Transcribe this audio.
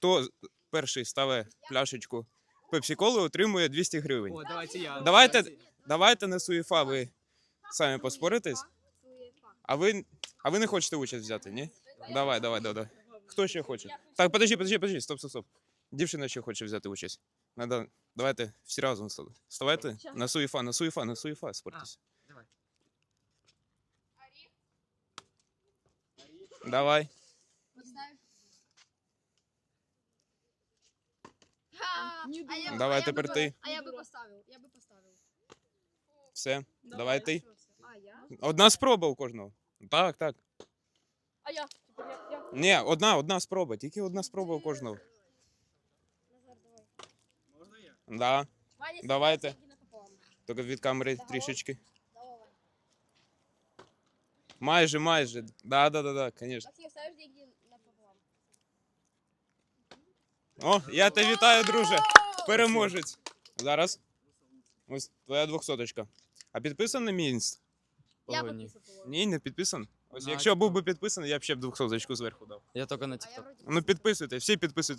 хто перший ставить пляшечку пепсі-коли, отримує 200 гривень. О, давайте я. Давайте, давайте на суєфа ви самі поспоритесь. А ви, а ви не хочете участь взяти, ні? Давай, давай, давай. давай. Хто ще хоче? Так, подожди, подожди, подожди, стоп, стоп, стоп. Дівчина ще хоче взяти участь. Надо, давайте всі разом ста- ставайте. На суєфа, на суєфа, на суєфа спортись. давай. Давай. А я, Давай а я тепер би- ти. А я би поставив, я би поставив. Все. Давай ти. А я? Одна спроба у кожного. Так, так. А я? Тепер я, я. Ні, одна, одна спроба. Тільки одна спроба у кожного. Назар, давай. Можна я? Да. Ваня, Давайте. іди. Тільки від камери трішечки. Давай, Майже, майже. Да, да, да, да, звісно. Максим, ставиш деньги напополам. О, я тебе вітаю, друже. Переможець. Зараз. Ось твоя двохсоточка. А підписаний мій інст? Я Ой, ні. Ні, не підписан. Ось На якщо був би підписаний, я б ще б двохсоточку зверху дав. Я только на А я TikTok. вроді Ну підписуйте, всі підписуйте.